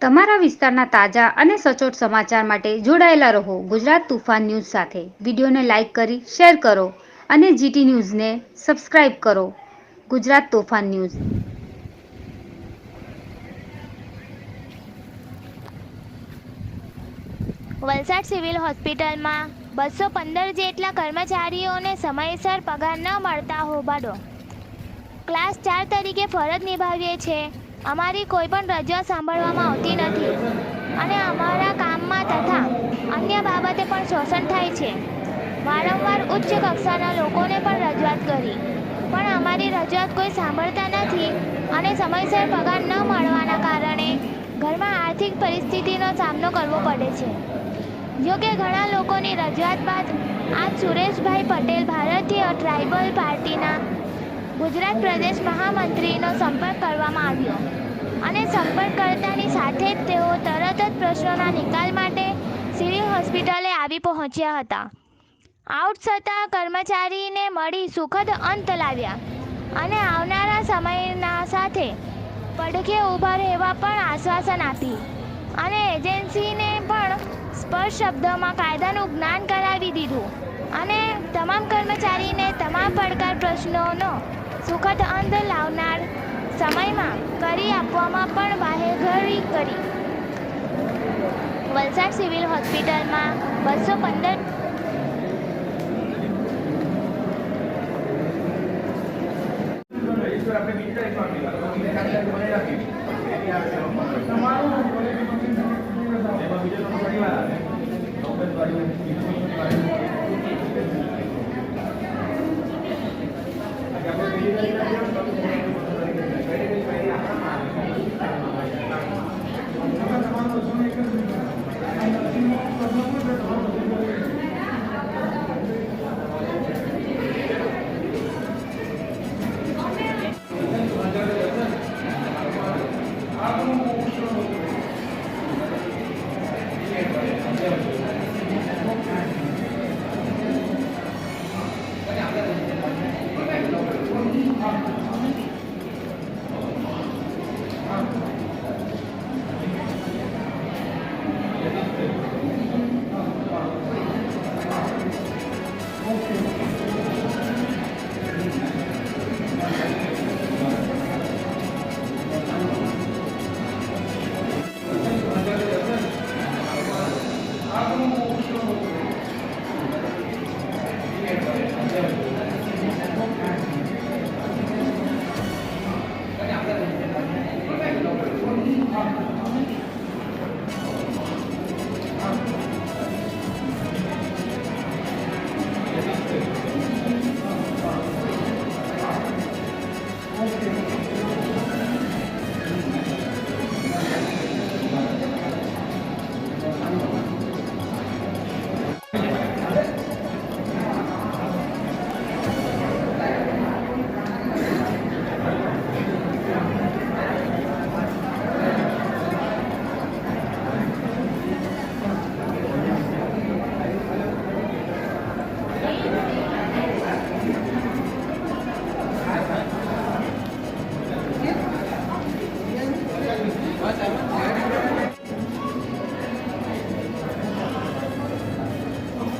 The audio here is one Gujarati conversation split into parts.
તમારા વિસ્તારના તાજા અને સચોટ સમાચાર માટે જોડાયેલા રહો ગુજરાત તુફાન ન્યૂઝ સાથે. વિડીયોને લાઇક કરી, શેર કરો અને જીટી ન્યૂઝને સબસ્ક્રાઇબ કરો. ગુજરાત તોફાન ન્યૂઝ. વલસાડ સિવિલ હોસ્પિટલમાં બસો પંદર જેટલા કર્મચારીઓને સમયસર પગાર ન મળતા હોબાળો. ક્લાસ ચાર તરીકે ફરજ નિભાવીએ છીએ. અમારી કોઈ પણ રજૂઆત સાંભળવામાં આવતી નથી અને અમારા કામમાં તથા અન્ય બાબતે પણ શોષણ થાય છે. વારંવાર ઉચ્ચ કક્ષાના લોકોને પણ રજૂઆત કરી, પણ અમારી રજૂઆત કોઈ સાંભળતા નથી અને સમયસર પગાર ન મળવાના કારણે ઘરમાં આર્થિક પરિસ્થિતિનો સામનો કરવો પડે છે. જોકે ઘણા લોકોની રજૂઆત બાદ આજ સુરેશભાઈ પટેલ ભારતીય ટ્રાઇબલ પાર્ટીના ગુજરાત પ્રદેશ મહામંત્રીનો સંપર્ક કરવામાં આવ્યો અને સંપર્ક કરતાની સાથે જ તેઓ તરત જ પ્રશ્નોના નિકાલ માટે સિવિલ હોસ્પિટલે આવી પહોંચ્યા હતા. આઉટ થતાં કર્મચારીને મળી સુખદ અંત લાવ્યા અને આવનારા સમયના સાથે પડખે ઊભા રહેવા પણ આશ્વાસન આપી અને એજન્સીને પણ સ્પષ્ટ શબ્દોમાં કાયદાનું જ્ઞાન કરાવી દીધું અને તમામ કર્મચારીને તમામ પડકાર પ્રશ્નોનો સુખદ અંત લાવનાર સમયમાં કરી આપવામાં પણ બાહેધરી કરી. વલસાડ સિવિલ હોસ્પિટલમાં બસો પંદર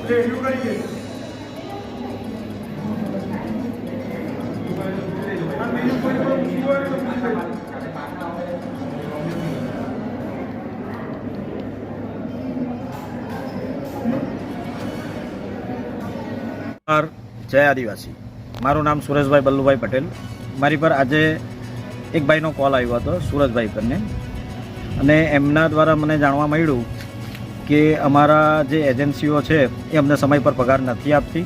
નમસ્કાર, જય આદિવાસી. મારું નામ સુરેશભાઈ બલ્લુભાઈ પટેલ. મારી પર આજે એક ભાઈનો કોલ આવ્યો હતો, સુરજભાઈ પરને. અને એમના દ્વારા મને જાણવા મળ્યું કે અમારા જે એજન્સીઓ છે, એ અમને સમય પર પગાર નથી આપતી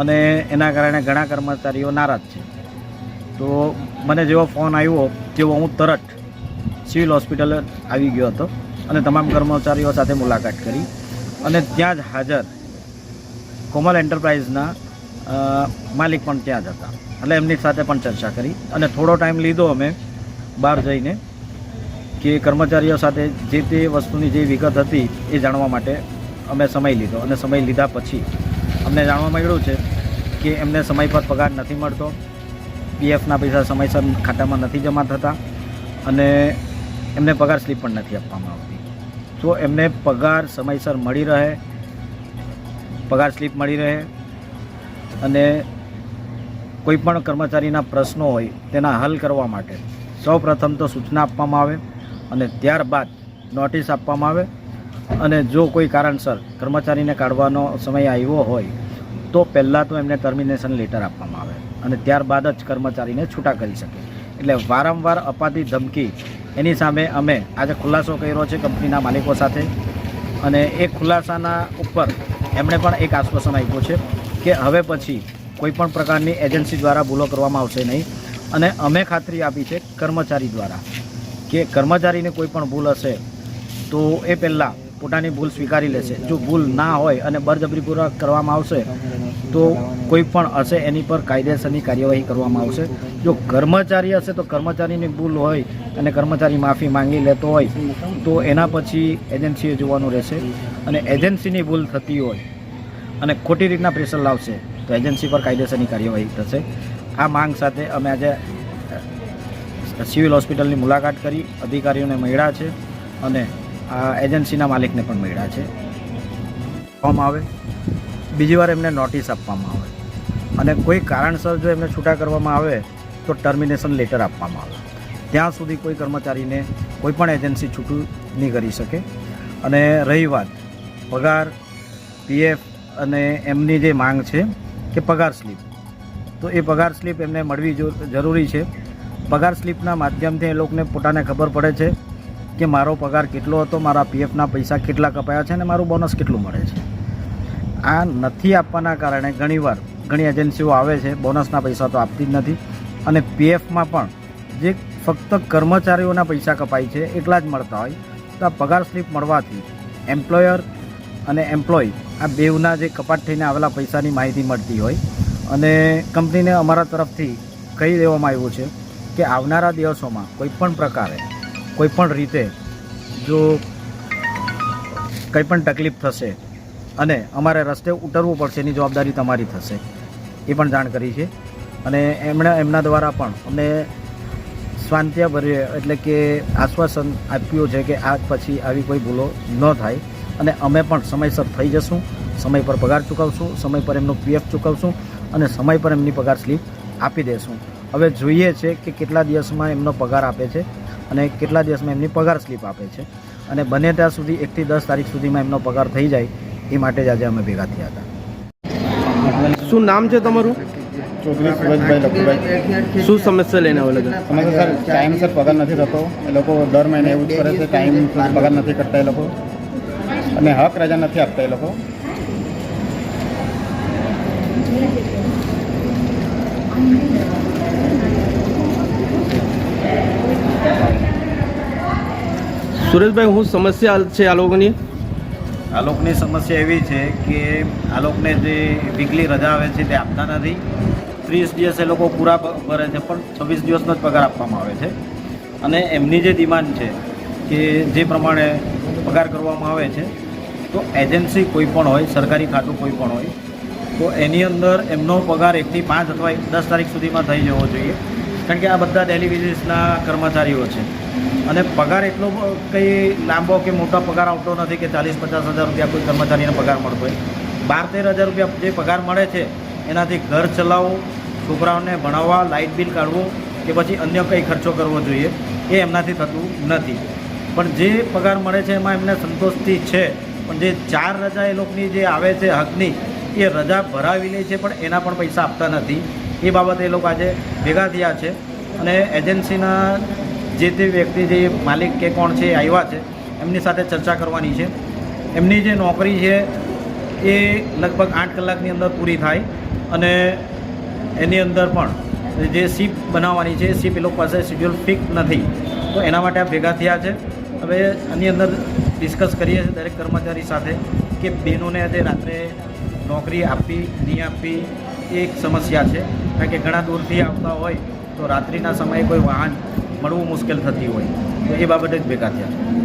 અને એના કારણે ઘણા કર્મચારીઓ નારાજ છે. તો મને જેવો ફોન આવ્યો, તેવો હું તરત સિવિલ હોસ્પિટલ આવી ગયો હતો અને તમામ કર્મચારીઓ સાથે મુલાકાત કરી અને ત્યાં જ હાજર. કોમલ એન્ટરપ્રાઇઝના માલિક પણ ત્યાં જ હતા. એટલે એમની સાથે પણ ચર્ચા કરી અને થોડો ટાઈમ લીધો અમે બહાર જઈને. કે કર્મચારીઓ સાથે જે તે વસ્તુની જે વિગત હતી એ જાણવા માટે અમે સમય લીધો અને સમય લીધા પછી અમને જાણવા મળ્યું છે કે એમને સમય પર પગાર નથી મળતો, પીએફના પૈસા સમયસર ખાતામાં નથી જમા થતા અને એમને પગાર સ્લીપ પણ નથી આપવામાં આવતી. તો એમને પગાર સમયસર મળી રહે, પગાર સ્લીપ મળી રહે અને કોઈ પણ કર્મચારીના પ્રશ્નો હોય તેના હલ કરવા માટે સૌ પ્રથમ તો સૂચના આપવામાં આવે અને ત્યારબાદ નોટિસ આપવામાં આવે અને જો કોઈ કારણસર કર્મચારીને કાઢવાનો સમય આવ્યો હોય, તો પહેલાં તો એમને ટર્મિનેશન લેટર આપવામાં આવે અને ત્યારબાદ જ કર્મચારીને છૂટા કરી શકે. એટલે વારંવાર અપાતી ધમકી, એની સામે અમે આજે ખુલાસો કર્યો છે કંપનીના માલિકો સાથે અને એ ખુલાસાના ઉપર એમણે પણ એક આશ્વાસન આપ્યું છે કે હવે પછી કોઈપણ પ્રકારની એજન્સી દ્વારા ભૂલો કરવામાં આવશે નહીં. અને અમે ખાતરી આપી છે કર્મચારી દ્વારા કે કર્મચારીને કોઈ પણ ભૂલ હશે, તો એ પહેલાં પોતાની ભૂલ સ્વીકારી લેશે. જો ભૂલ ના હોય અને બળજબરીપૂર્વક કરવામાં આવશે, તો કોઈ પણ હશે, એની પર કાયદેસરની કાર્યવાહી કરવામાં આવશે. જો કર્મચારી હશે, તો કર્મચારીની ભૂલ હોય અને કર્મચારી માફી માંગી લેતો હોય, તો એના પછી એજન્સીએ જોવાનું રહેશે. અને એજન્સીની ભૂલ થતી હોય અને ખોટી રીતના પ્રેશર લાવશે, તો એજન્સી પર કાયદેસરની કાર્યવાહી થશે. આ માંગ સાથે અમે આજે સિવિલ હોસ્પિટલની મુલાકાત કરી. અધિકારીઓને મળ્યા છે અને આ એજન્સીના માલિકને પણ મળ્યા છે. આપવામાં આવે. બીજી વાર એમને નોટિસ આપવામાં આવે. અને કોઈ કારણસર જો એમને છૂટા કરવામાં આવે, તો ટર્મિનેશન લેટર આપવામાં આવે. ત્યાં સુધી કોઈ કર્મચારીને કોઈ પણ એજન્સી છૂટું નહીં કરી શકે. અને રહી વાત, પગાર, પીએફ અને એમની જે માંગ છે કે પગાર સ્લીપ. તો એ પગાર સ્લીપ એમને મળવી જરૂરી છે. પગાર સ્લીપના માધ્યમથી એ લોકોને પોતાને ખબર પડે છે કે મારો પગાર કેટલો હતો, મારા પીએફના પૈસા કેટલા કપાયા છે અને મારું બોનસ કેટલું મળે છે. આ નથી આપવાના કારણે ઘણીવાર ઘણી એજન્સીઓ આવે છે, બોનસના પૈસા તો આપતી જ નથી અને પીએફમાં પણ જે ફક્ત કર્મચારીઓના પૈસા કપાય છે એટલા જ મળતા હોય. તો આ પગાર સ્લીપ મળવાથી એમ્પ્લોયર અને એમ્પ્લોય આ બેવના જે કપાટ થઈને આવેલા પૈસાની માહિતી મળતી હોય અને કંપનીને અમારા તરફથી કહી દેવામાં આવ્યું છે કે આવનારા દિવસોમાં કોઈ પણ પ્રકારે, કોઈ પણ રીતે જો કંઈ પણ તકલીફ થશે અને અમારે રસ્તે ઉતરવું પડશે, એની જવાબદારી તમારી થશે. એ પણ જાણ કરી છે. અને એમણે, એમના દ્વારા પણ અમને સ્વાંત્યભર્ય એટલે કે આશ્વાસન આપ્યું છે કે આ પછી આવી કોઈ ભૂલો ન થાય. અને અમે પણ સમયસર થઈ જશું. સમય પર પગાર ચૂકવશું. સમય પર એમનું પીએફ ચૂકવશું. અને સમય પર એમની પગાર સ્લીપ આપી દેશું. હવે જોઈએ છે કે કેટલા દિવસમાં એમનો પગાર આપે છે અને કેટલા દિવસમાં એમની પગાર સ્લીપ આપે છે. અને બને ત્યાં સુધી એકથી દસ તારીખ સુધીમાં એમનો પગાર થઈ જાય એ માટે જ આજે અમે ભેગા થયા હતા. શું નામ છે તમારું? ચૌધરી સુરજભાઈ લખુભાઈ. શું સમસ્યા લઈને આવેલા હતા સમજ સર ટાઈમસર પગાર નથી થતો. એ લોકો દર મહિને એવું જ કરે છે ટાઈમ પગાર નથી કરતા એ લોકો. અને હક રજા નથી આપતા એ લોકો. સુરેશભાઈ, હું સમસ્યા છે આ લોકોની? આ લોકોની સમસ્યા એવી છે કે આ લોકોને જે વીકલી રજા આવે છે તે આપતા નથી. ત્રીસ દિવસ એ લોકો પૂરા ભરે છે, પણ છવ્વીસ દિવસનો જ પગાર આપવામાં આવે છે. અને એમની જે ડિમાન્ડ છે કે જે પ્રમાણે પગાર કરવામાં આવે છે, તો એજન્સી કોઈ પણ હોય, સરકારી ખાતું કોઈ પણ હોય, તો એની અંદર એમનો પગાર એકથી પાંચ અથવા દસ તારીખ સુધીમાં થઈ જવો જોઈએ. કારણ કે આ બધા ડેલી વિઝિટ્સના કર્મચારીઓ છે. અને પગાર એટલો કંઈ લાંબો કે મોટો પગાર આવતો નથી કે ચાલીસ પચાસ હજાર રૂપિયા કોઈ કર્મચારીને પગાર મળતો હોય. બાર તેર હજાર રૂપિયા જે પગાર મળે છે, એનાથી ઘર ચલાવવું છોકરાઓને ભણાવવા, લાઇટ બિલ કાઢવું કે પછી અન્ય કંઈ ખર્ચો કરવો જોઈએ, એ એમનાથી થતું નથી. પણ જે પગાર મળે છે એમાં એમને સંતોષથી છે. પણ જે ચાર રજા એ લોકોની જે આવે છે હકની, એ રજા ભરાવી લે છે પણ એના પણ પૈસા આપતા નથી. એ બાબતે એ લોકો આજે ભેગા થયા છે અને એજન્સીના જે તે વ્યક્તિ જે માલિક કે કોણ છે, આવ્યા છે, એમની સાથે ચર્ચા કરવાની છે. એમની જે નોકરી છે એ લગભગ આઠ કલાકની અંદર પૂરી થાય અને એની અંદર પણ જે સીપ બનાવવાની છે સીપ એ લોકો પાસે શેડ્યુલ ફિક્સ નથી. તો એના માટે આ ભેગા થયા છે. હવે આની અંદર ડિસ્કસ કરીએ છીએ દરેક કર્મચારી સાથે કે બહેનોને તે રાત્રે નોકરી આપવી, નહીં આપવી એ એક સમસ્યા છે. કારણ કે ઘણા દૂરથી આવતા હોય તો રાત્રિના સમયે કોઈ વાહન મળવું મુશ્કેલ થતી હોય તો એ બાબતે જ ભેગા થયા